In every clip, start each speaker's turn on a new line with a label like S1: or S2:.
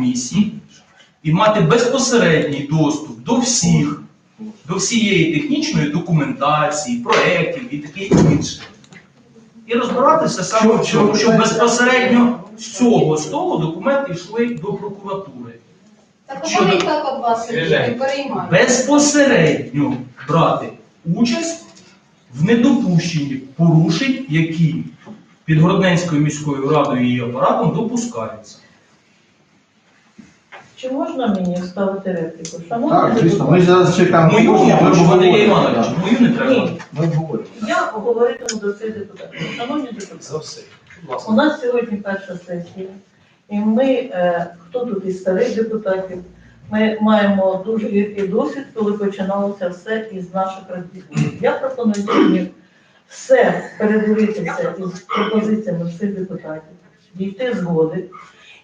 S1: комісії і мати безпосередній доступ до всіх, до всієї технічної документації, проєктів і таке інше. І розбиратися саме в цьому, щоб безпосередньо з цього столу документи йшли до прокуратури.
S2: Так вони і так від вас не переймають.
S1: безпосередньо брати участь в недопущенні порушень, які під Городненською міською радою і її апаратом допускаються.
S3: Чи можна мені ставити репліку? Шановні
S4: Так, звісно, ми зараз чекаємо.
S1: Мою
S4: Ми
S1: Іванович, мою не треба.
S3: Ні,
S4: Ми обговоримо.
S3: я говоритиму до цих депутатів. Шановні депутати,
S1: За все. Будь
S3: у нас сьогодні перша сесія, і ми, е, хто тут із старих депутатів, ми маємо дуже гіркий досвід, коли починалося все із наших розбігів. Я пропоную сьогодні все передивитися із пропозиціями всіх депутатів, дійти згоди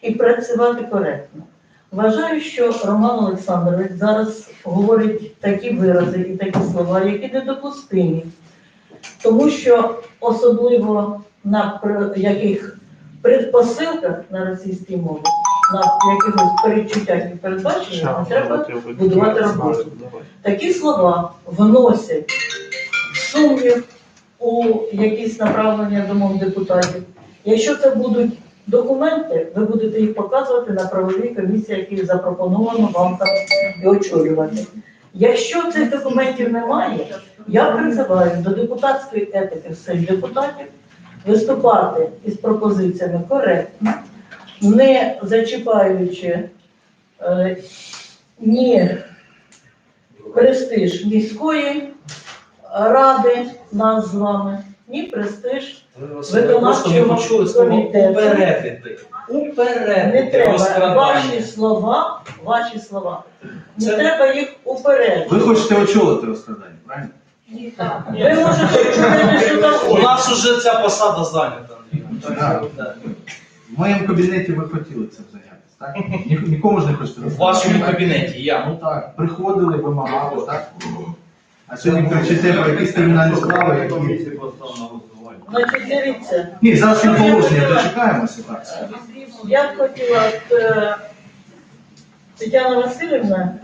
S3: і працювати коректно. Вважаю, що Роман Олександрович зараз говорить такі вирази і такі слова, які недопустимі, тому що особливо на яких предпосилках на російській мові, на якихось передчуттях і передбаченнях треба будувати роботу. Такі слова вносять сумнів у якісь направлення думок депутатів. Якщо це будуть документи, ви будете їх показувати на правовій комісії, які запропоновано вам там і очолювати. Якщо цих документів немає, я призиваю до депутатської етики всіх депутатів виступати із пропозиціями коректно, не зачіпаючи е, ні престиж міської ради нас з вами, ні престиж
S1: Ви просто не
S3: виконавчого
S1: почули слово
S3: комітету.
S1: упередити.
S3: Не
S1: Упередити
S3: треба ваші
S1: розкрадання.
S3: слова, ваші слова. Не
S1: Це-
S3: треба їх уперед.
S4: Ви хочете очолити розкрадання, правильно?
S2: Ні, так.
S3: Ви можете чути що
S1: У нас уже ця посада зайнята, Андрій.
S4: Так. В моєму кабінеті ви хотіли цим зайнятися, так? Ні- Нікому ж не хочете
S1: В
S4: розкрадати.
S1: вашому кабінеті я.
S4: Ну так, приходили, вимагали, так? А сьогодні кричите про якісь кримінальні справи, які...
S3: Значить, дивіться,
S4: Ні, зараз є положення, дочекаємося, так?
S3: я б хотіла, от, е, Тетяна Васильівна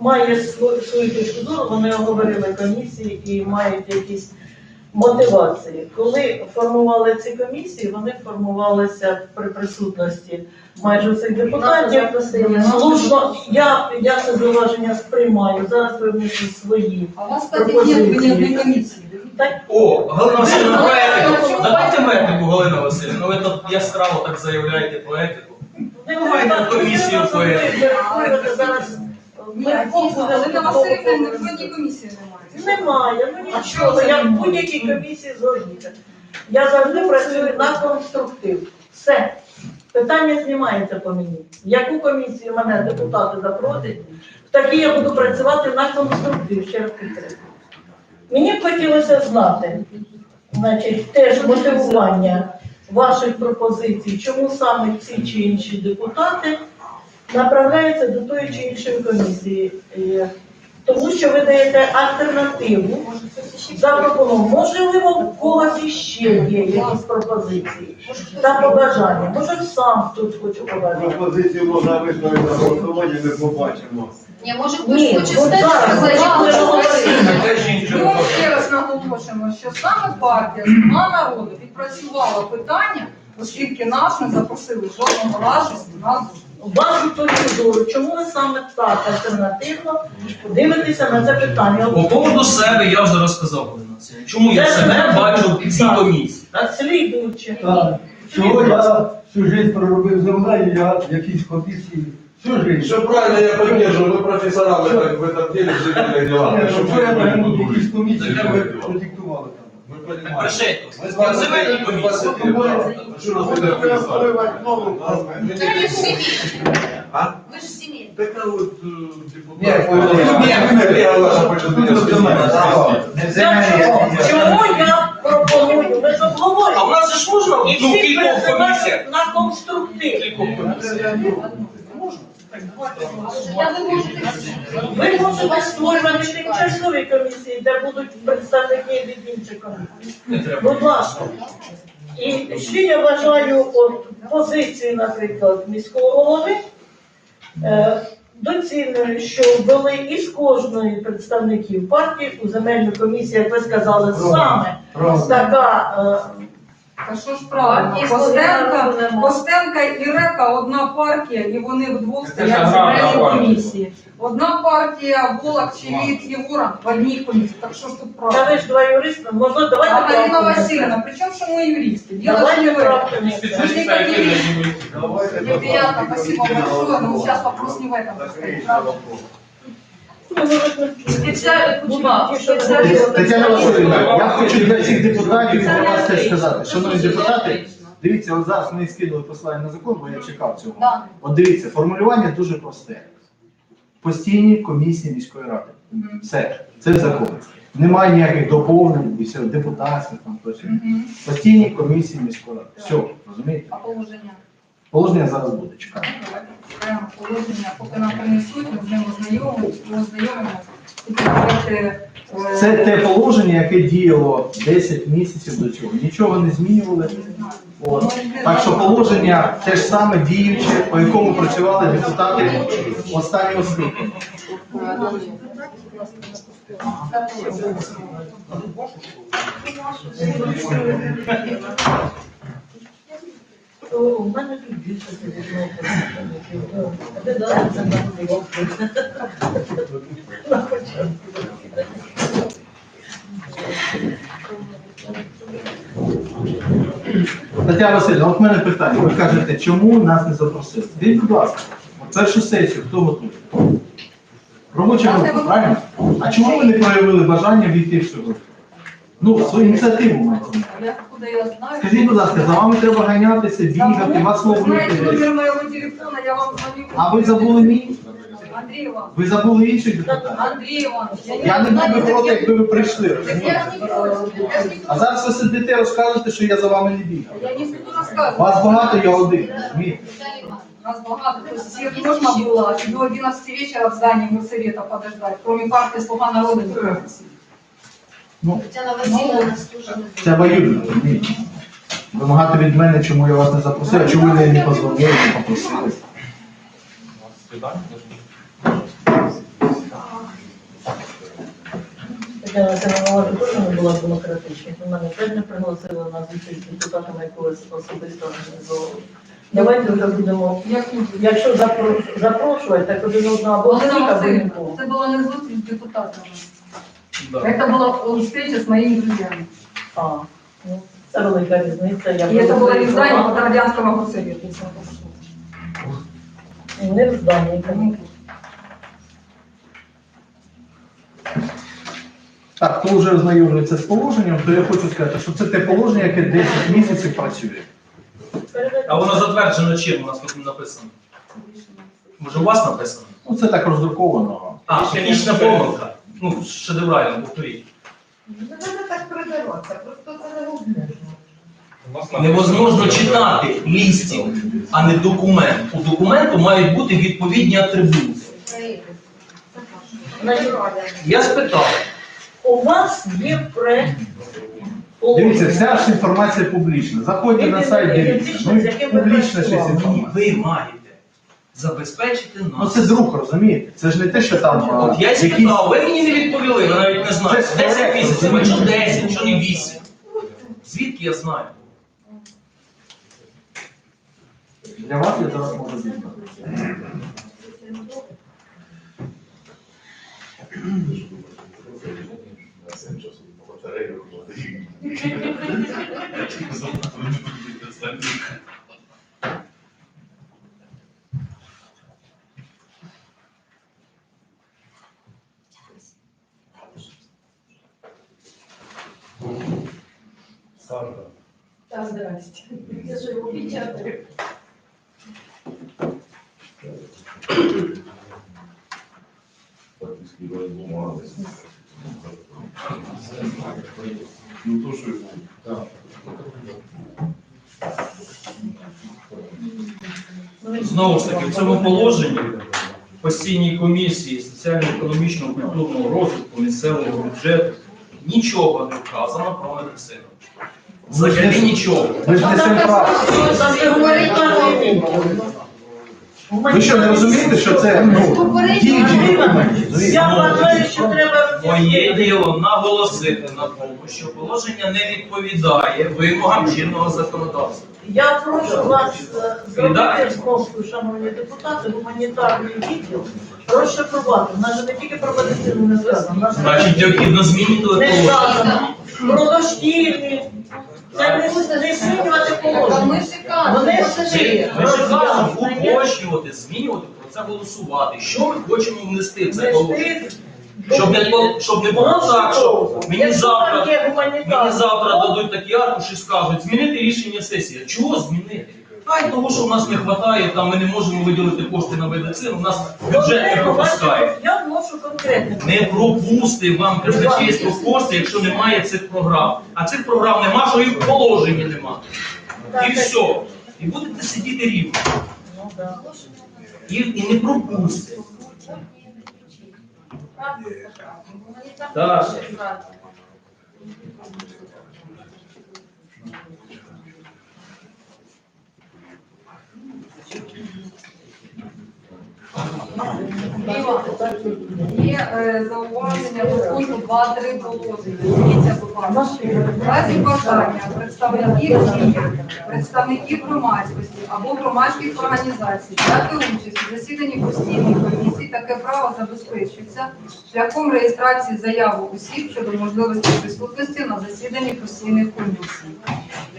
S3: має сво- свою точку зору, вони оговорили комісії і мають якісь мотивації. Коли формували ці комісії, вони формувалися при присутності майже всіх депутатів. Слушно, я, я це зауваження сприймаю. Зараз ви внесли свої.
S2: А у вас, кстати, нет ни одной комиссии.
S3: Так,
S1: О, Галина Васильівна, про етику. Давайте в етику, Галина Васильівна. Ви тут яскраво так заявляєте про етику.
S3: не
S1: Давайте
S3: треба-
S1: комісію
S3: не треба зараз. Ми
S2: Галина Васильівна ні в жодній комісії немає.
S3: Немає, ну нічого. Я в будь-якій комісії згодніться. Я завжди працюю на конструктив. Все. Питання знімається по мені. В яку комісію мене депутати запросять, в такій я буду працювати на конструктив, ще раз підкреслюю. Мені б хотілося знати, значить, теж мотивування ваших пропозицій, чому саме ці чи інші депутати направляються до тої чи іншої комісії. Тому що ви даєте альтернативу запропоновано. Можливо, в когось іще є якісь пропозиції та побажання. Може, сам хтось хоче побажати.
S5: Пропозицію можна виставити на голосування, ми побачимо.
S2: Ні, може хтось
S3: Ні,
S2: хоче
S3: от
S2: стати
S3: зараз, ми
S6: ще раз наголошуємо, що саме партія «Слуга народу відпрацювала питання, оскільки нас не запросили жодного разу на зустріч
S3: Вашу точку зору, чому ви саме так альтернативно дивитеся на це питання?
S1: По поводу себе я вже розказав, Галина Васильівна. Чому я себе бачу в цій комісії.
S3: Так, слідуючи.
S7: Так, Чого я всю жизнь проробив землею, я в якійсь комісії. Всю жизнь.
S5: Все правильно, я поддерживаю, мы профессора в этом, в этом деле, в цивильных делах.
S7: Ні,
S5: Щоб
S7: Що я
S5: ви
S7: прийму в
S5: були.
S7: якійсь комісії,
S1: Так,
S7: що ви
S1: я-
S7: продиктували там.
S5: Ми
S1: пришейте.
S5: Ми з вами
S1: Земельні комісії.
S5: Що нас буде писати?
S2: Ви ж сімейні.
S5: А?
S2: Ви ж сімейні.
S5: Так от, е,
S4: Ні,
S5: депутат.
S4: ні,
S5: Ні, ми не.
S3: Я чому, я пропоную? Ми ж
S1: А
S3: обговорюємо.
S1: в нас же ж можна
S3: І
S1: ну,
S3: всі
S1: кількох комісіях.
S3: призивають на конструктив.
S1: Кількох комісіях.
S2: Я не можу так.
S3: Ви можете створювати тимчасові комісії, де будуть представники від інших комісій. Будь ласка. І ще я вважаю от, позиції, наприклад, міського голови Е, Доцільною, що ввели із кожної представників партії у земельну комісію, як ви сказали, саме така е,
S6: Та що ж правильно,
S3: Партії
S6: Костенка,
S3: «Слуга народу»
S6: Костенка і Река одна партія, і вони вдвох
S5: Це
S6: стоять
S5: ж
S6: в
S5: аграрна
S6: земельній
S5: партія.
S6: комісії. Одна партія, Волок, Чиліт, Єгоран в одній комісії. Так що ж тут
S3: Та ви
S6: правильно?
S3: ж два юристи, можливо,
S6: А
S3: давайте
S6: Галина
S3: правку
S6: Васильевна, при чому що ми юристи? Діло ж
S3: Давайте
S6: не в этом.
S3: правку
S6: Мы
S3: внесемо.
S6: же не как юристы. Мне приятно, спасибо большое, но сейчас вопрос не в этом
S4: Тетяна Васильівна, я хочу для всіх депутатів і для вас теж сказати. Шановні депутати, дивіться, от зараз ми скинули посилання на закон, бо я чекав цього. От дивіться, формулювання дуже просте. Постійні комісії міської ради. Все, це закон. Немає ніяких доповнень, і все, депутатських там тощо. Постійні комісії міської ради. Все, розумієте?
S6: А положення?
S4: Положення зараз буде, чекаємо.
S6: Давайте чекаємо положення, поки нам принесуть, ми з ним е,
S4: Це те положення, яке діяло 10 місяців до цього. Нічого не змінювали. От. Так що положення те ж саме діюче, по якому працювали депутати останнього скликання.
S3: То У мене тут більше представників. Ну, ви дали це нам було. На початку.
S4: Тетяна Васильівна, от в мене питання. Ви кажете, чому нас не запросили? Скажіть, будь ласка, от першу сесію хто готує? Робоча група, правильно? А чому ви не проявили бажання війти в цю групу? Ну, свою ініціативу маєте. на увазі.
S6: Я откуда я знаю?
S4: Скажіть, будь ласка, за вами треба ганятися, бігати, вас
S6: Вы знаете
S4: ловити.
S6: номер моего телефона, я вам звоню.
S4: А ви забули мій?
S6: Андрей Иванович,
S4: Ви забули інших депутатів?
S6: Андрей Иванович,
S4: Я не був би проти, якби ви прийшли,
S6: Так
S4: розумієте?
S6: я ж не против, я ж не
S4: А
S6: против.
S4: зараз ви сидите, розказуєте, що я за вами не бігав.
S6: Я не буду рассказывать.
S4: Вас багато, я один, розумієте?
S6: Нас багато, то есть всех можно было до 11 вечера в здании Горсовета подождать, кроме партии «Слуга народа» никто не сидит.
S4: Ну,
S2: Тетяна Васильівна нас дуже не
S4: це обоюдно, розумієте? Вимагати від мене, чому я вас не запросив, а чому ви не позвонили, не попросили.
S3: Тетяна Семенова теж не була демократична. У мене теж не пригласили на зустріч з депутатами якогось особисто організовували. Давайте вже будемо,
S6: Як
S3: якщо запро- запрошувати, так один одного або всіх, або
S6: Васильевна,
S3: нікого.
S6: это была не зустріч з депутатами.
S1: Да.
S6: Это была встреча с моими друзьями.
S3: А, ну, це велика різниця. Я
S6: И это было не в здании
S3: була
S6: Подородянского горсовета. если на то пошло.
S3: не в зданні.
S6: Ну,
S4: Так, хто вже ознайомлюється з положенням, то я хочу сказати, що це те положення, яке 10 місяців працює.
S1: А воно затверджено чим у нас тут не написано? Може у вас написано?
S4: Ну, це так роздруковано.
S1: А, технічна помилка. Ну, шедеврально, повторіть.
S2: Не треба так придаватися, просто це не
S1: Невозможно читати лістів, а не документ. У документу мають бути відповідні атрибути. Я спитав,
S3: У вас є проект.
S4: Дивіться, вся ж інформація публічна. Заходьте на сайт, дивіться. Ну, публічна ж інформація.
S1: ви маєте забезпечити нас.
S4: Ну це друг, розумієте? Це ж не те, що там
S1: От я
S4: якісь...
S1: спитав, ви мені не відповіли, ви навіть не знаєте.
S4: Це
S1: 10 місяців, а чого 10, чого не 8? Звідки я знаю?
S4: Для вас я зараз можу дізнати.
S2: Так, здрасте. Я ж його печатаю.
S1: Знову ж таки, в цьому положенні постійній комісії соціально-економічного культурного розвитку місцевого бюджету нічого не вказано про медицину. Взагалі нічого.
S4: Ви ж не правда.
S3: Там не говорить нічого.
S4: Ви що, не розумієте, що це ну, документи?
S3: Я вважаю, що треба
S1: Моє діло наголосити на тому, що положення не відповідає вимогам чинного законодавства.
S3: Я прошу вас е, зробити знову, шановні депутати, гуманітарний відділ розшифрувати. У нас же не тільки про медицину не сказано, у нас
S1: Значить, необхідно змінити
S3: не
S1: положення.
S3: сказано про дошкільні. Це не, не змінювати
S6: ми
S3: положення.
S6: ж.
S3: Вони собі
S1: Ми ж кажемо
S3: роз'яснення.
S1: уточнювати, змінювати про це голосувати. Що ми хочемо внести в це положення? Щоб не, було- щоб не було так, що мені завтра, мені завтра дадуть такі аркуші і скажуть, змінити рішення сесії. Чого змінити? Хай того, що в нас не вистачає, там ми не можемо виділити кошти на медицину, у нас бюджет не пропускає.
S3: Я вношу конкретно.
S1: Не пропусти вам казначейство кошти, якщо немає цих програм. А цих програм нема, що і в положенні нема. І все. І будете сидіти рівно.
S3: Ну.
S1: І, і не пропустите. Так.
S6: Є е, зауваження до пункту 2-3 положення. Дивіться, будь ласка. Разі бажання представників представників громадськості або громадських організацій взяти участь у засіданні постійних комісій, таке право забезпечується шляхом реєстрації заяви осіб щодо можливості присутності на засіданні постійних комісій.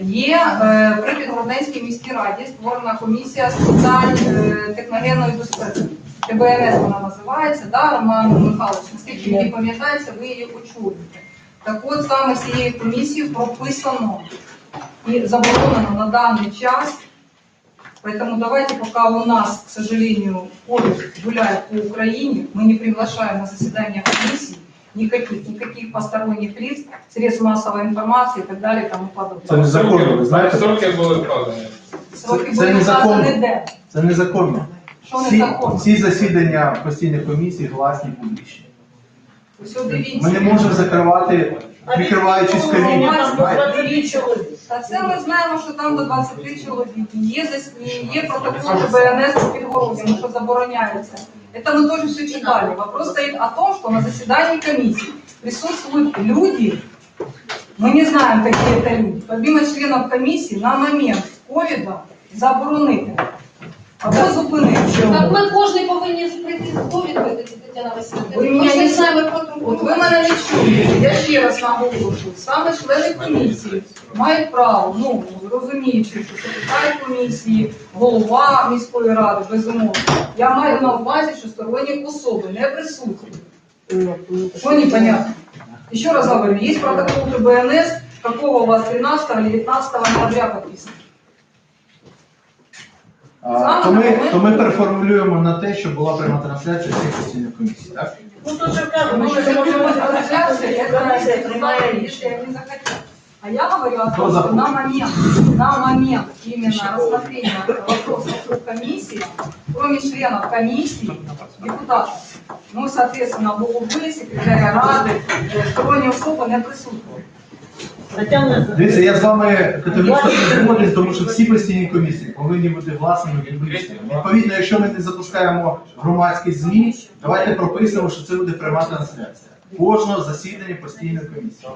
S6: Є е, при Підгородненській міській раді створена комісія з питань е, техногенної безпеки. ТБНС вона називається, да, Роман Михайлович, наскільки мені пам'ятається, ви її очолюєте. Так от саме цією комісією прописано і заборонено на даний час. Поэтому давайте, пока у нас, к сожалению, COVID гуляет по Украине, мы не приглашаем на заседания комиссий никаких, никаких посторонних лиц, средств массовой информации и так далее и тому подобное.
S4: Це незаконно, ви знаєте?
S5: Сроки були вказані.
S6: Сроки
S4: Це
S6: були
S4: незаконно.
S6: вказані де?
S4: Це незаконно.
S6: Що
S4: Всі,
S6: незаконно?
S4: всі засідання постійних комісій гласні публічні.
S6: Ось дивіться.
S4: Ми не можемо закривати, прикриваючись
S3: Ну,
S4: ковідом.
S3: нас
S4: знаєте.
S3: 23 чоловік.
S6: Та це ми знаємо, що там до 20 чоловік. Є, зас- є протокол БНС по Підгородньому, що забороняється. Это мы тоже все читали. Вопрос стоит о том, что на заседании комиссии присутствуют люди, мы не знаем, какие это люди, помимо членов комиссии, на момент ковида заборонити або зупинити.
S8: Так ми кожен повинні прийти з довідкою, Тетяна Васильівна. Ми ж
S6: не
S8: знаємо про
S6: От ви мене не чуєте. Я ще раз наголошую. Саме члени комісії мають право, ну розуміючи, що секретар комісії, голова міської ради, безумовно. Я маю на увазі, що сторонні особи не присутні. Що непонятно? Еще раз говорю, есть протокол ТБНС, какого у вас 13 или 19 ноября подписан?
S4: А, То ми, то ми переформулюємо на те, що була пряма трансляція всіх постійних комісій, так?
S3: Ну, то що кажемо,
S6: Потому
S3: що
S6: что
S3: може
S6: любая
S3: бути
S6: трансляция, это
S3: трансляція
S6: не
S3: приймає
S6: если
S3: рішення.
S6: они захотят. А я говорю о
S4: Кто
S6: том, что
S4: захочет?
S6: на момент, на момент именно рассмотрения вопросов в комиссии, кроме членов комиссии, депутатов, ну, соответственно, головы, секретаря Рады, э, сторонние особи не присутствуют.
S4: Дивіться, я з вами категорично не згоден, тому що всі постійні комісії повинні бути власними публічними. Відповідно, якщо ми не запускаємо громадські ЗМІ, давайте прописуємо, що це буде пряма трансляція кожного засідання постійної комісії.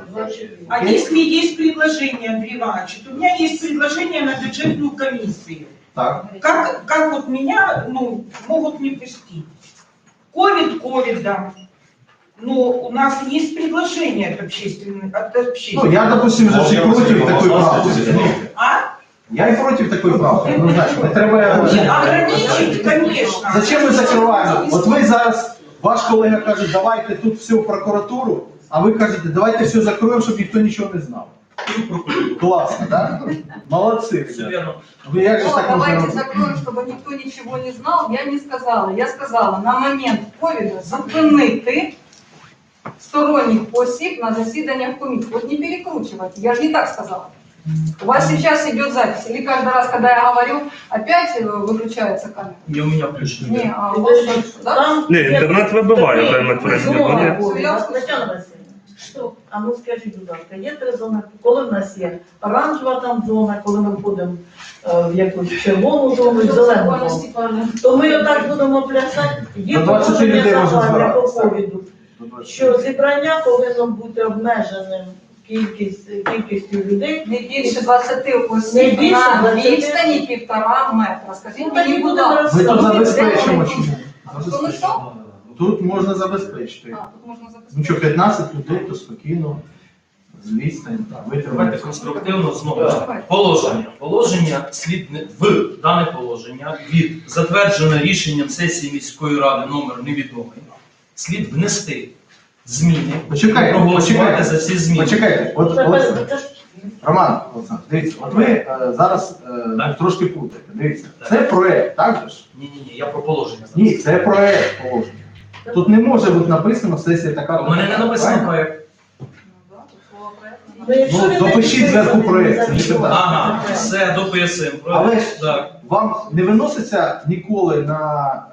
S9: А если есть предложение, Андрей Иванович, то у меня есть предложение на бюджетную комиссию.
S4: Так?
S9: Как, как вот меня, ну, могут не пустить? Ковид ковидом. Но у нас есть предложение от общественных, от
S4: Ну,
S9: общественных.
S4: я, допустим, же ж і проти такої правки.
S9: А?
S4: Я і проти такої правки. Ну, знаєш, не треба.
S9: Не, ограничить, конечно.
S4: Зачем ми закриваємо? От ви зараз, ваш колега каже, давайте тут все в прокуратуру, а ви кажете, давайте все закроємо, щоб ніхто нічого не знав. Класно, так? Молодці.
S1: Все
S4: ребята.
S1: вірно.
S4: Ви як же
S6: Но
S4: так можна
S6: давайте
S4: робити?
S6: закроем, чтобы никто ничего не знал. Я не сказала. Я сказала на момент ковіду зупинити сторонних осіб на засіданнях комісії. Вот не перекручивать. Я же не так сказала. У вас сейчас идет запись. Или каждый раз, когда я говорю, опять э, выключается камера?
S1: І у мене включено.
S6: Не, а у вас что, да?
S3: Там
S10: Ні, інтернет вибиває время від времени,
S3: Зумова
S10: але-
S3: буде. Тетяна Васильівна, Що? А ну скажіть, будь ласка, є три зони, коли в нас є оранжева там зона, коли ми входимо е, в якусь червону зону, і зелену зону, то ми отак будемо плясати. Є
S4: До 20 людей
S3: положення
S4: можна
S3: загальне по
S4: збиратися.
S3: ковіду, що зібрання повинно бути обмеженим кількість, кількістю людей.
S6: Не більше 20
S3: Не
S6: осіб
S3: більше
S6: на
S3: 20.
S6: відстані півтора метра. Скажіть
S3: Ну,
S6: мені, будь ласка.
S4: Ми тут забезпечимо?
S6: Тому що?
S4: Тут можна забезпечити.
S6: А, тут можна.
S4: Ну що, 15 людей, то спокійно, з відстань,
S1: Давайте
S4: витримати.
S1: конструктивно знову. Положення. Положення слід не- в дане положення від затверджене рішенням сесії міської ради номер невідомий. Слід внести зміни.
S4: Почекайте,
S1: і проголосувати
S4: почекайте.
S1: за ці зміни.
S4: Почекайте, от,
S3: ж
S4: Роман Олександр, дивіться, от ви е, зараз е,
S1: Так.
S4: трошки плутаєте. Дивіться,
S1: Так.
S4: це проект, так же ж?
S1: Ні, ні, ні, я про положення. зараз.
S4: Ні, це проект положення. Тут не може бути написано сесія така.
S1: У мене не написано
S4: правильно?
S6: Ну, проект
S3: Ну, якщо
S4: Ну, допишіть зверху проект, це не питання.
S1: Ага, все, дописуємо.
S4: Але ж
S1: Так.
S4: вам не виноситься ніколи на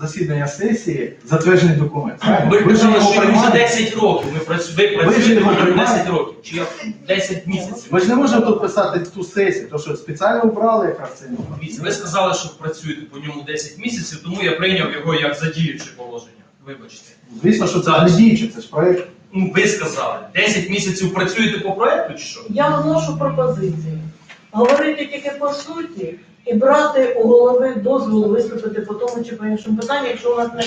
S4: засідання сесії затверджений документ. правильно?
S1: Ви
S4: ж
S1: казали,
S4: його
S1: що вже
S4: приймаєте.
S1: 10 років. Ми працюємо, ви працюєте
S4: його
S1: вже
S4: приймаєте.
S1: 10 років. Чи я 10 місяців.
S4: Ми ж не можемо тут писати ту сесію, тому що спеціально обрали якраз цей номер.
S1: Дивіться, ви сказали, що працюєте по ньому 10 місяців, тому я прийняв його як задіюче положення. Вибачте.
S4: Звісно, що це не діюче, це ж проект.
S1: Ну, ви сказали, 10 місяців працюєте по проекту чи що?
S3: Я вношу пропозиції. Говорити тільки по суті і брати у голови дозвіл виступити по тому чи по іншому питанню, якщо у нас не,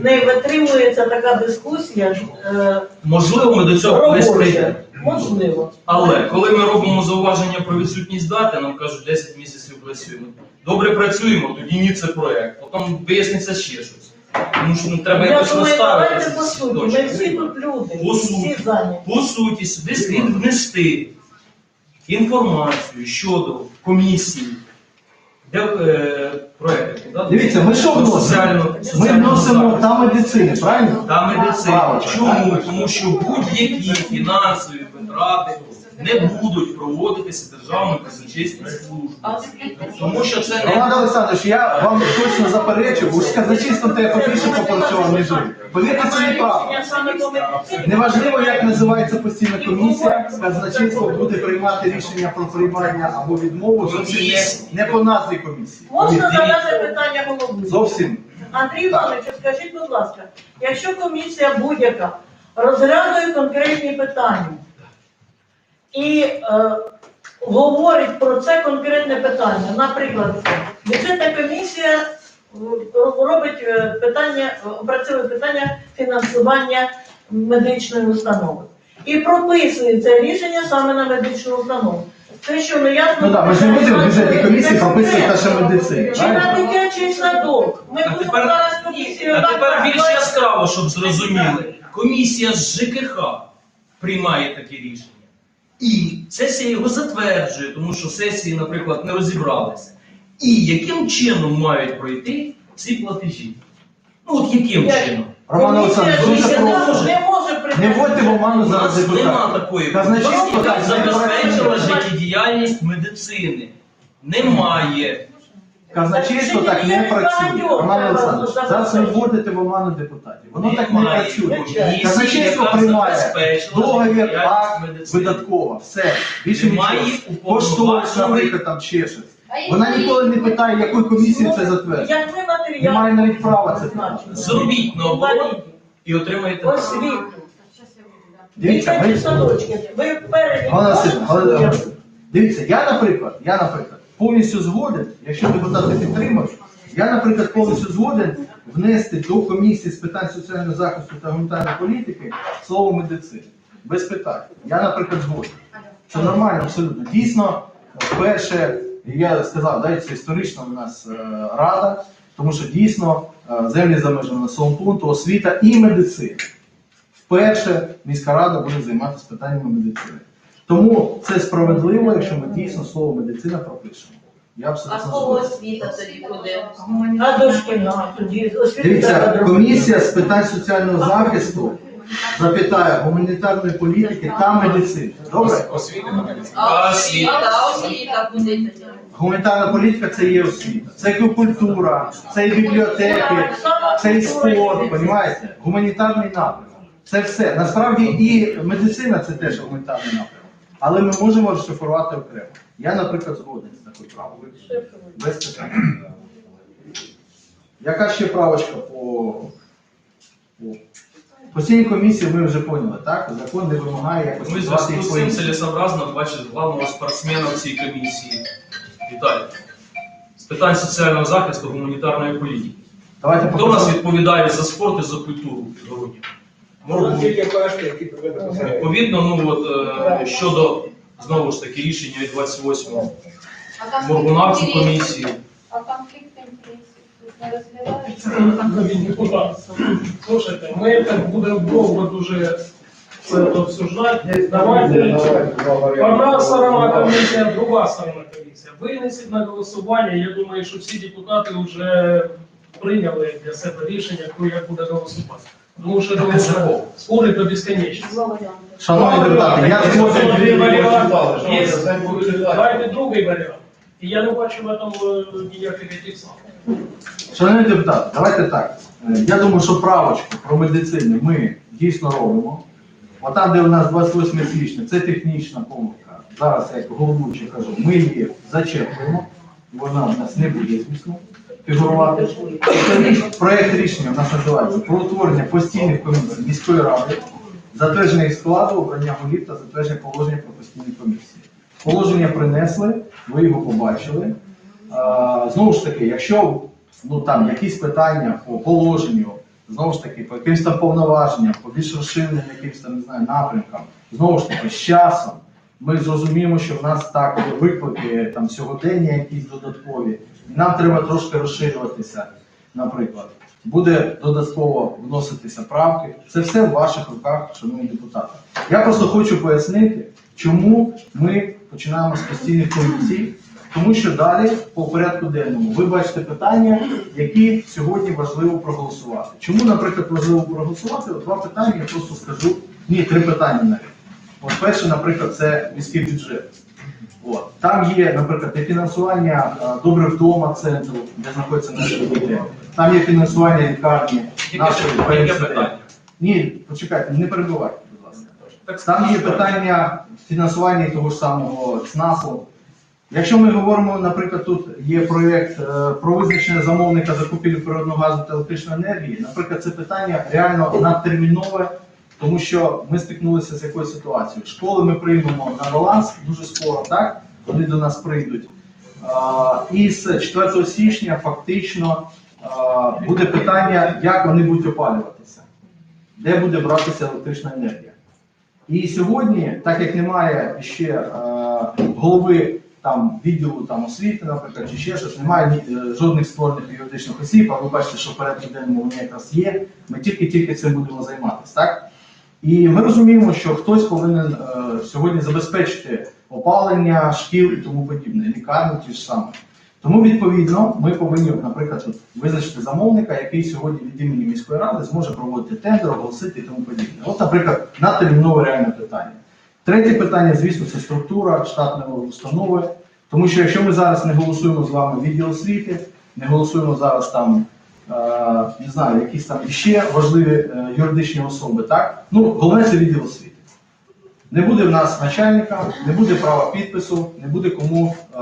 S3: не витримується така дискусія, е,
S1: Можливо, ми до цього прийдемо.
S3: Можливо.
S1: Але коли ми робимо зауваження про відсутність дати, нам кажуть 10 місяців працюємо. Добре працюємо, тоді ні, це проект. Потім виясниться ще щось. Тому що ну, треба
S3: Я
S1: якось
S3: думаю, давайте
S1: наставити.
S3: по суті. Ми всі тут люди,
S1: По
S3: всі
S1: суті.
S3: зайняті.
S1: По суті, сюди слід внести інформацію щодо комісії, де е, да?
S4: Дивіться, ми що вносимо?
S1: Соціально-
S4: Ми
S1: соціального
S4: вносимо
S1: захисту.
S4: та медицини, правильно?
S1: та медицина.
S4: Правильно.
S1: Чому? Тому що будь-які фінансові витрати не будуть проводитися державною казначейською службою. Тому що це
S4: Роман
S1: не
S4: Олександрович, я вам точно заперечу, бо з казначейством те більше попрацював, ніж ви.
S3: Саме по медицині.
S4: Неважливо, як називається постійна комісія, казначейство буде приймати рішення про приймання або відмову зовсім не, не по назві комісії.
S3: Можна задати питання голови?
S4: Зовсім.
S3: Андрій Іванович, скажіть, будь ласка, якщо комісія будь-яка розглядає конкретні питання і е, говорить про це конкретне питання, наприклад, бюджетна комісія е, робить е, питання, опрацьовує питання фінансування медичної установи і прописує це рішення саме на медичну установу. Це що не ясно?
S4: Ну так, ми ж не будемо в бюджетній комісії прописувати те, що медицина.
S3: Чи на дитячий садок? Ми
S1: А
S3: будемо
S1: тепер-
S3: зараз комісію
S1: А
S3: так
S1: тепер більш яскраво, щоб зрозуміли. Комісія з ЖКХ приймає таке рішення. І сесія його затверджує, тому що сесії, наприклад, не розібралися. І яким чином мають пройти ці платежі? Ну от яким
S3: Як?
S1: чином?
S4: Роман Олександрович,
S3: не може прийти.
S4: Не вводьте в оману
S1: У
S4: зараз
S1: нас нема такої забезпечила життєдіяльність медицини. Немає.
S4: Казначейство так не працює. Роман Олександрович, зараз ви вводите в оману депутатів. Воно так не працює. Казначейство приймає договір, акт, видатково, все. Більше нічого. Поштовх, наприклад, там ще щось. Вона ніколи не питає, якою комісією це затверджує. Немає навіть права це питати.
S1: Зробіть наоборот і отримаєте.
S3: Освіту.
S4: Дивіться.
S3: Ви
S4: Дивіться, я, наприклад, я, наприклад, повністю згоден, якщо депутати підтримують, я, наприклад, повністю згоден внести до комісії з питань соціального захисту та гуманітарної політики слово медицини. Без питань. Я, наприклад, згоден. Це нормально, абсолютно. Дійсно, вперше, я сказав, да, це історична у нас е, рада, тому що дійсно е, землі за межами населеного пункту, освіта і медицина. Вперше міська рада буде займатися питаннями медицини. Тому це справедливо, якщо ми дійсно слово медицина пропишемо. Я
S8: А
S4: абсолютно згоден.
S8: освіта тоді буде.
S3: А дошкільна тоді освіта.
S4: Дивіться, комісія з питань соціального захисту запитає гуманітарної політики та медицини. Добре?
S8: А освіта, а освіта буде тоді.
S4: Гуманітарна політика це є освіта, це і культура, це і бібліотеки, це і спорт, розумієте? Гуманітарний напрямок. Це все. Насправді і медицина це теж гуманітарний напрямок. Але ми можемо розшифрувати окремо. Я, наприклад, згоден з такою правою. Без питань. Яка ще правочка по, по постійній комісії ми вже поняли, так? Закон не вимагає якось
S1: Ми зв'язку з цим
S4: по-іншому.
S1: цілесообразно бачити главного спортсмена в цій комісії. Віталій. З питань соціального захисту гуманітарної політики.
S4: Давайте
S1: Хто у нас відповідає за спорт і за культуру в Городі? Моргун. Відповідно, ну от е, щодо знову ж таки рішення від 28-го
S8: А там
S1: Моргуна
S8: конфлікт інтересів-
S1: комісію.
S8: А конфлікт інтересів тут не розглядається?
S10: Депутат. Слушайте, ми так будемо довго дуже це обсуждати. Давайте одна сторона комісія, друга сторона комісія. Винесіть на голосування. Я думаю, що всі депутати вже прийняли для себе рішення, хто як буде голосувати. Тому що
S1: це
S10: спори до безконечності.
S4: Шановні депутати, я.
S10: Є- Є. Давайте другий варіант. І я не бачу в этом е, ніяких этих самих.
S4: Шановні депутати, давайте так. Е, Я думаю, що правочку про медицину ми дійсно робимо. Отам, де у нас 28 січня, це технічна помилка. Зараз, я як головуючий кажу, ми її зачеплюємо. Вона в нас не буде, звісно, фігурувати. Проєкт рішення у нас називається про утворення постійних комісій міської ради, затвердження їх складу, обрання голів та затвердження положення про постійні комісії. Положення принесли, ви його побачили. А, Знову ж таки, якщо ну, там, якісь питання по положенню, знову ж таки, по якимось там повноваженням, по більш розширеним якимось там, не знаю, напрямкам, знову ж таки, з часом ми зрозуміємо, що в нас так виклики там сьогодення якісь додаткові, і нам треба трошки розширюватися, наприклад. Буде додатково вноситися правки. Це все в ваших руках, шановні депутати. Я просто хочу пояснити, чому ми починаємо з постійних комісій, тому що далі по порядку денному ви бачите питання, які сьогодні важливо проголосувати. Чому, наприклад, важливо проголосувати? Два питання я просто скажу. Ні, три питання навіть. От перше, наприклад, це міський бюджет. От. Там є, наприклад, і фінансування добре вдома центру, де знаходяться наші діти. Там є фінансування лікарні нашої? ПМСД. Ні, почекайте, не перебувайте, будь ласка.
S1: Так,
S4: Там є питання фінансування того ж самого ЦНАПу. Якщо ми говоримо, наприклад, тут є проєкт е, про визначення замовника закупівлі природного газу та електричної енергії, наприклад, це питання реально надтермінове, тому що ми стикнулися з якою ситуацією. Школи ми приймемо на баланс дуже скоро, так? Вони до нас прийдуть. І з 4 січня фактично буде питання, як вони будуть опалюватися, де буде братися електрична енергія. І сьогодні, так як немає ще голови там відділу там освіти, наприклад, чи ще щось, немає е, жодних створених юридичних осіб, а ви бачите, що в порядку денному вони якраз є. Ми тільки-тільки цим будемо займатися, так? І ми розуміємо, що хтось повинен е, сьогодні забезпечити опалення шкіл і тому подібне, лікарні ті ж саме. Тому, відповідно, ми повинні, наприклад, визначити замовника, який сьогодні від імені міської ради зможе проводити тендер, оголосити і тому подібне. От, наприклад, надтермінове реальне питання. Третє питання, звісно, це структура штатної установи. Тому що якщо ми зараз не голосуємо з вами відділ освіти, не голосуємо зараз там, не знаю, якісь там ще важливі е, юридичні особи, так? Ну, головне це відділ освіти. Не буде в нас начальника, не буде права підпису, не буде кому е,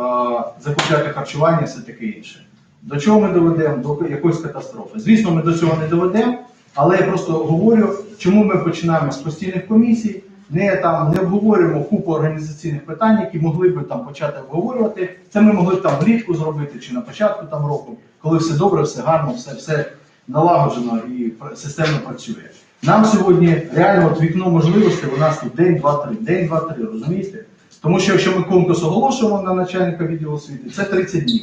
S4: закупляти харчування і все таке інше. До чого ми доведемо? До якоїсь катастрофи. Звісно, ми до цього не доведемо, але я просто говорю, чому ми починаємо з постійних комісій, не там не обговорюємо купу організаційних питань, які могли б там почати обговорювати. Це ми могли б там влітку зробити чи на початку там року, коли все добре, все гарно, все, все налагоджено і системно працює. Нам сьогодні реально от вікно можливостей у нас тут день, два, три, день, два, три, розумієте? Тому що якщо ми конкурс оголошуємо на начальника відділу освіти, це 30 днів.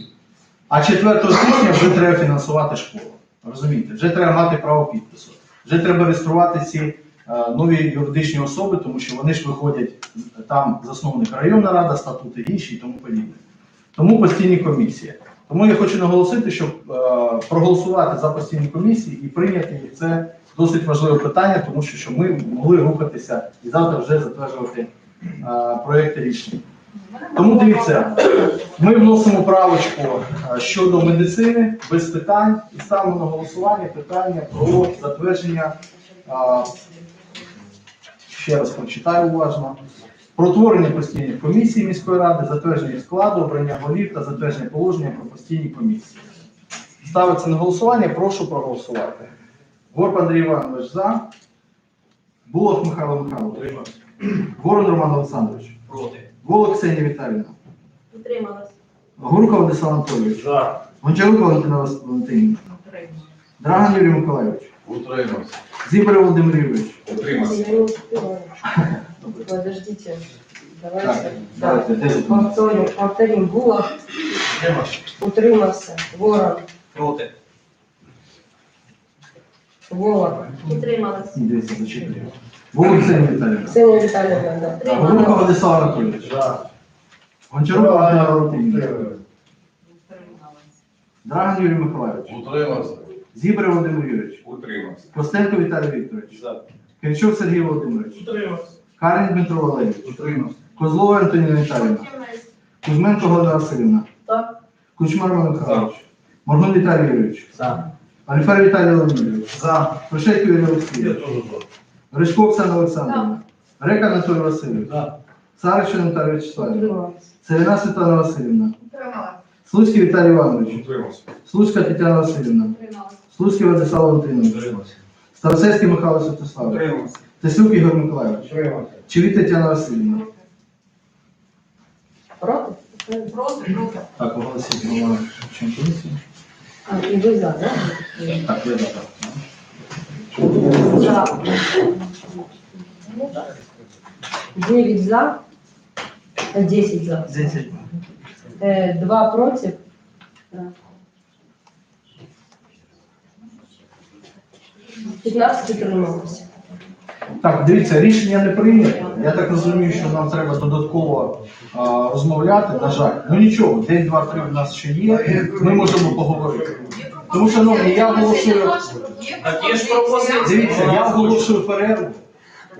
S4: А 4 січня вже треба фінансувати школу. Розумієте, вже треба мати право підпису. Вже треба реєструвати ці нові юридичні особи, тому що вони ж виходять там засновник районна рада, статути інші і тому подібне. Тому постійні комісії. Тому я хочу наголосити, що е, проголосувати за постійні комісії і прийняти їх це досить важливе питання, тому що, щоб ми могли рухатися і завтра вже затверджувати е, проекти рішень. Тому дивіться, ми вносимо правочку е, щодо медицини без питань і ставимо на голосування питання про затвердження е, ще раз прочитаю уважно. Про творення постійних комісій міської ради, затвердження складу, обрання голів та затвердження положення про постійні комісії. Ставиться на голосування, прошу проголосувати. Горб Андрій Іванович за. Булах Михайло Михайлович. Ворон Роман Олександрович.
S1: Проти.
S4: Волок Ксенія Віталіївна.
S8: Утрималась.
S4: Гурков Владислав Анатолійович.
S5: За.
S4: Гончарук Валентина Валентинівна. Драган Юрій Миколайович.
S5: Утримався.
S4: Зібер Володимир Юрійович.
S5: Утримався.
S11: Подождите.
S4: Так,
S11: Давайте.
S4: давайте, де ви?
S11: Повторим, повторим. Булах утримався. Ворон.
S1: Проти.
S11: Волок.
S8: Утрималась.
S4: Дивіться, зачитую. Волок Ксенія Віталіївна.
S11: Ксенія Віталіївна, да.
S4: Так, Гурков Владислав Анатолійович.
S5: За.
S4: Гончарук Валентина Валентинівна. Драган Юрій Миколайович.
S5: Утримався.
S4: Зібер Володимир Юрійович.
S5: Утримався.
S4: Костенко Віталій Вікторович.
S5: За.
S4: Киричук Сергій Володимирович.
S10: Утримався.
S4: Карін Дмитро Валерійович.
S5: Утримався.
S4: Козлова Антоніна Віталіївна. Кузьменко Галина Васильівна.
S3: Так.
S4: Кучмар Михайлович. Моргун Віталій Юрійович.
S5: За.
S4: Аліфер Віталій Леонідович. За. Пришетько Юрій Олексійович.
S5: теж за.
S4: Гришко Оксана Олександрівна. Река Анатолій Васильович.
S5: За.
S4: Царич Наталія Вячеславівна. Царина Світлана Васильівна.
S2: Утрималась.
S4: Слуцький Віталій Іванович.
S5: Утримався.
S4: Слуцька Тетяна Васильівна.
S6: Утрималась.
S4: Слуцький Владислав Валентинович.
S5: Утримався.
S4: Старосельський Михайло Святославович.
S5: Утримався.
S4: Теслюк Ігор Миколайович.
S5: Утримався.
S4: Чеві Тетяна Васильівна.
S11: Проти?
S6: Проти, проти.
S4: Так, оголосіть голова член комісії.
S11: А, і ви за, да?
S4: Так, ви так.
S11: За. Девять за. Десять за. Э, Два против. Пятнадцать.
S4: Так, дивіться, рішення не прийнято. Я так розумію, що нам треба додатково а, розмовляти. На жаль, ну нічого, день, два, три в нас ще є. Ми можемо поговорити. Тому, шановні, я
S1: пропозиція.
S4: Дивіться, я оголошую перерву.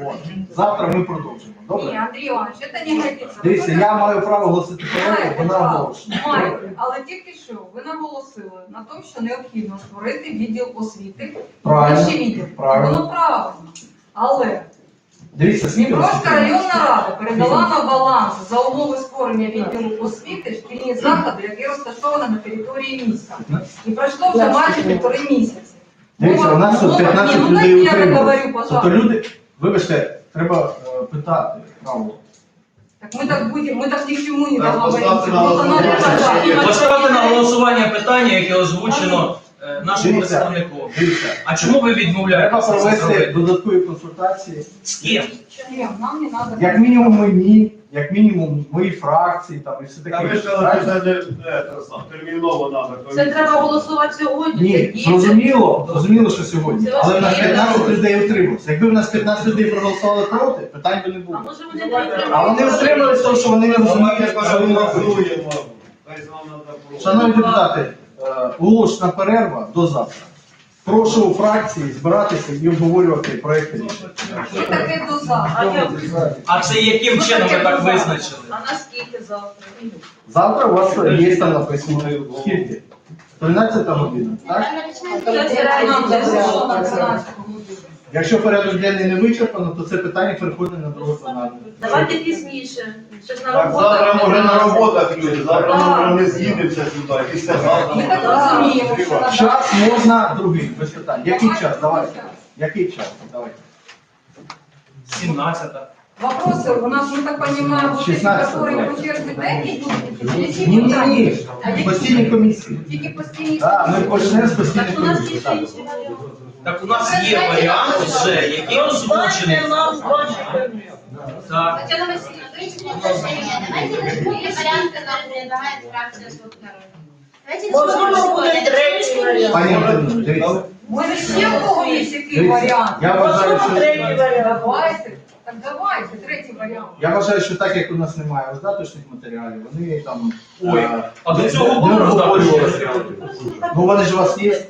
S4: От. Завтра ми продовжимо.
S6: Ні, Андрій Іванович, це не годиться.
S4: Дивіться, я маю право оголосити перерву, вона оголошена.
S6: Маєте, але тільки що ви наголосили на тому, що необхідно створити відділ освіти.
S4: Правильно,
S6: Вищий відділ.
S4: правильно.
S6: Воно правильно. Але
S4: Дивіться, скільки у нас
S6: Дніпровська районна рада передала на баланс за умови створення відділу освіти шкільні заклади, які розташовані на території міста. І пройшло вже майже півтори місяці.
S4: Дивіться, у нас тут
S6: Мова-
S4: 15
S6: Ні, ну
S4: людей
S6: дайте я
S4: утримують.
S6: договорю,
S4: Тобто
S6: пожалуйста.
S4: люди, вибачте, треба е, питати право.
S6: Так мы так будем, мы так ни к чему не
S5: Так,
S6: договоримся.
S5: поставьте на голосование.
S1: Поставте на голосування питання, яке озвучено е, нашим
S4: Дивіться.
S1: представником.
S4: Дивіться,
S1: А чому ви
S4: треба
S1: відмовляєтеся це
S4: провести
S1: зробити?
S4: додаткові консультації.
S1: З ким?
S6: Нам не надо.
S4: Як мінімум мені, як мінімум мої фракції там і все
S5: Та
S4: таке.
S5: ви ж
S4: Правильно?
S5: казали, що це, терміново треба.
S8: Це треба голосувати сьогодні.
S4: Ні, зрозуміло, зрозуміло, що сьогодні.
S8: Це
S4: Але в нас
S8: важливо.
S4: 15 людей утрималося. Якби в нас 15 людей проголосували проти, питань би не
S8: А
S4: було.
S8: може вони не
S4: А вони утрималися, тому що вони не розуміють,
S5: нам треба
S4: Шановні депутати, е, оголошена перерва до завтра. Прошу фракції збиратися і обговорювати проєкти рішення.
S6: Що таке до завтра?
S3: А?
S1: А це яким чином ви так визначили?
S8: А наскільки завтра?
S4: Завтра у вас є там написано скільки? 13 година, так?
S6: Нам зайшло на 12
S4: Якщо порядок денний не вичерпано, то це питання переходить на друге пленарне.
S8: Давайте пізніше. Ще ж на
S5: Так, завтра
S8: роботу.
S5: може на роботах люди, завтра може не з'їдемося сюди, після завтра.
S6: Ми так розуміємо, що на
S4: Час можна другий, без питань. Який час? Давайте. Який час? Давайте.
S1: 17-та.
S6: Вопросы у нас, мы так понимаем, вот эти,
S4: 16,
S6: которые
S4: давай.
S6: по черзі денні будуть, чи всі
S4: Ні, ні,
S6: питання?
S4: ні. Постійні комісії.
S6: Тільки постійні
S4: Так, ми почнемо з постійних
S8: Так у нас
S4: комісій.
S8: є
S4: так.
S1: Так у нас є варіант вже, який озвучений. Так.
S8: Тетяна Васильівна, дивіться на отношення. Давайте не будемо варіанти нам предлагає фракція «Слуг народу». Давайте
S3: Можливо, буде третій варіант.
S4: Антоніно, дивіться.
S6: Ще в кого є який варіант?
S4: Я вважаю,
S3: Можливо, третій варіант.
S6: Давайте, так давайте, третій варіант.
S4: я вважаю, що так як у нас немає роздаточних матеріалів, вони там
S1: Ой,
S4: е,
S1: а до
S4: не-
S1: цього
S4: не
S1: було
S4: обговорювалися.
S1: роздаточні
S4: Ну вони ж у вас є.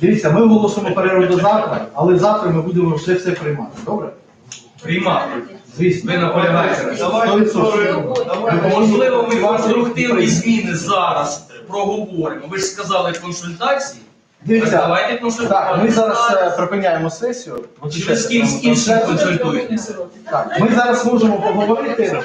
S4: Дивіться, ми оголосимо перерву до завтра, але завтра ми будемо вже все приймати. Добре?
S1: Приймати.
S4: Звісно.
S1: Ви наполягаєте.
S5: Давайте
S4: 100%.
S5: давайте.
S1: Можливо, ми конструктивні зміни зараз проговоримо. Ви ж сказали консультації.
S4: Дивіться,
S1: Давайте
S4: так, ми зараз е, припиняємо сесію.
S1: Чи ви з кимсь іншим консультуєтесь?
S4: Так, ми зараз можемо поговорити.